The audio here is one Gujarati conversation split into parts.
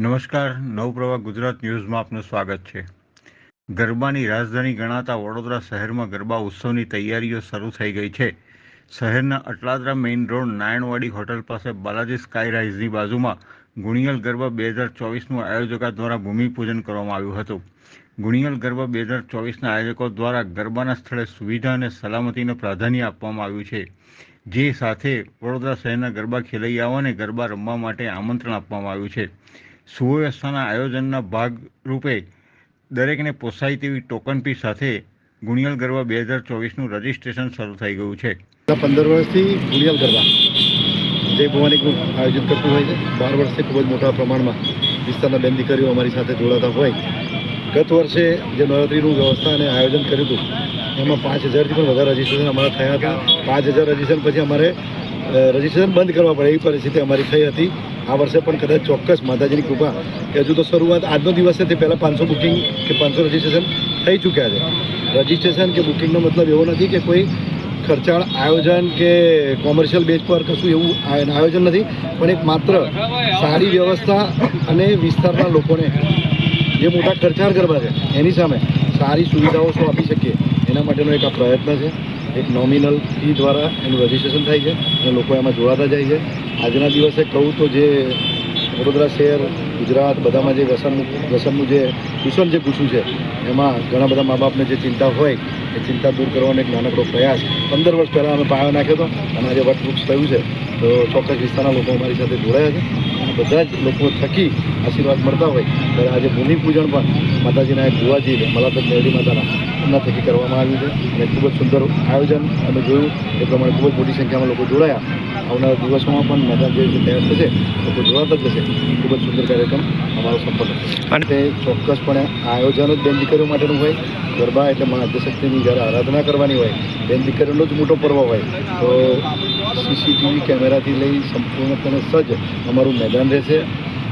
નમસ્કાર, નવપ્રવાહ ગુજરાત ન્યૂઝમાં આપનું સ્વાગત છે. ગરબાની રાજધાની ગણાતા વડોદરા શહેરમાં ગરબા ઉત્સવની તૈયારીઓ શરૂ થઈ ગઈ છે. શહેરના Atladara main road Nayanwadi hotel પાસે બાલાજી સ્કાય રાઇઝની બાજુમાં ગુણિયલ ગરબા બે હજાર ચોવીસનું આયોજકો દ્વારા ભૂમિપૂજન કરવામાં આવ્યું હતું. ગુણિયલ ગરબા બે હજાર ચોવીસના આયોજકો દ્વારા ગરબાના સ્થળે સુવિધા અને સલામતીને પ્રાધાન્ય આપવામાં આવ્યું છે. જે સાથે વડોદરા શહેરના ગરબા ખેલૈયાઓને ગરબા રમવા માટે આમંત્રણ આપવામાં આવ્યું છે. સુવ્યવસ્થાના આયોજનના ભાગરૂપે દરેકને પોસાય તેવી ટોકન ફી સાથે ગુણિયલ ગરબા બે હજાર ચોવીસનું રજિસ્ટ્રેશન શરૂ થઈ ગયું છે. પંદર વર્ષથી ગુણિયલ ગરબા જય ભવાની ગ્રુપ આયોજન કરતું હોય છે. બાર વર્ષથી ખૂબ જ મોટા પ્રમાણમાં વિસ્તારના બેન દીકરીઓ અમારી સાથે જોડાતા હોય. ગત વર્ષે જે નવરાત્રિનું વ્યવસ્થા અને આયોજન કર્યું હતું, એમાં પાંચ હજારથી પણ વધારે રજીસ્ટ્રેશન અમારા થયા હતા. પાંચ હજાર રજીસ્ટ્રેશન પછી અમારે રજીસ્ટ્રેશન બંધ કરવા પડે એવી પરિસ્થિતિ અમારી થઈ હતી. આ વર્ષે પણ કદાચ ચોક્કસ માતાજીની કૃપા કે હજુ તો શરૂઆત આજનો દિવસ છે તે પહેલાં પાંચસો બુકિંગ કે પાંચસો રજીસ્ટ્રેશન થઈ ચૂક્યા છે. રજીસ્ટ્રેશન કે બુકિંગનો મતલબ એવો નથી કે કોઈ ખર્ચાળ આયોજન કે કોમર્શિયલ બેઝ પર કશું એવું આયોજન નથી, પણ એક માત્ર સારી વ્યવસ્થા અને વિસ્તારના લોકોને જે મોટા ખર્ચાળ કરવા છે એની સામે સારી સુવિધાઓ શું આપી શકીએ. એના માટેનો એક આ પ્રયત્ન છે. એક નોમિનલ ફી દ્વારા એનું રજિસ્ટ્રેશન થાય છે અને લોકો એમાં જોડાતા જાય છે. આજના દિવસે કહું તો જે વડોદરા શહેર, ગુજરાત, બધામાં જે વ્યસન વ્યસનનું જે દૂષણ જે પૂછ્યું છે, એમાં ઘણા બધા મા બાપને જે ચિંતા હોય, એ ચિંતા દૂર કરવાનો એક નાનકડો પ્રયાસ પંદર વર્ષ પહેલાં અમે પાયો નાખ્યો હતો અને આજે વટવૃક્ષ થયું છે. તો ચોક્કસ વિસ્તારના લોકો અમારી સાથે જોડાયા છે. બધા જ લોકો થકી આશીર્વાદ મળતા હોય ત્યારે આજે ભૂમિપૂજન પણ માતાજીના એક ગુવાજીને મલાપત મેરડી માતાના એમના થકી કરવામાં આવ્યું છે. અને ખૂબ જ સુંદર આયોજન અમે જોયું. એ પ્રમાણે ખૂબ જ મોટી સંખ્યામાં લોકો જોડાયા. આવનારા દિવસોમાં પણ મેદાન જે રીતે તૈયાર થશે લોકો જોડાતા જ જશે ખૂબ જ સુંદર કાર્યક્રમ અમારો સંપન્ન થશે. અને તે ચોક્કસપણે આયોજન જ બેન દીકરીઓ માટેનું હોય ગરબા એટલે મા આદ્યશક્તિની જ્યારે આરાધના કરવાની હોય બેન દીકરીઓનો જ મોટો પર્વ હોય તો સીસીટીવી કેમેરાથી લઈ સંપૂર્ણપણે સજ્જ અમારું મેદાન રહેશે.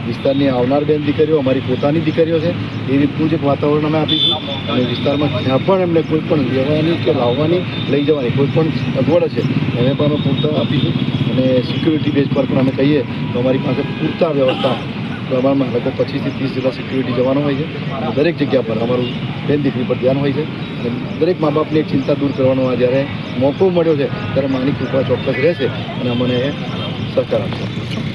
વિસ્તારની આવનાર બેન દીકરીઓ, અમારી પોતાની દીકરીઓ છે. એ રીતનું જ વાતાવરણ અમે આપીશું. અને વિસ્તારમાં જ્યાં પણ એમને કોઈ પણ લેવાની કે લાવવાની લઈ જવાની કોઈ પણ સગવડ છે એને પણ અમે પૂરતા આપીશું. અને સિક્યુરિટી બેઝ પર પણ અમે કહીએ તો અમારી પાસે પૂરતા વ્યવસ્થા પ્રમાણમાં લગભગ પચીસથી ત્રીસ જેટલા સિક્યુરિટી જવાનો હોય છે. અને દરેક જગ્યા પર અમારું બેન દીકરી પર ધ્યાન હોય છે. અને દરેક મા બાપની ચિંતા દૂર કરવાનો આ જ્યારે મોકો મળ્યો છે, ત્યારે માની કૃપા ચોક્કસ રહેશે અને અમને સહકાર આપશે.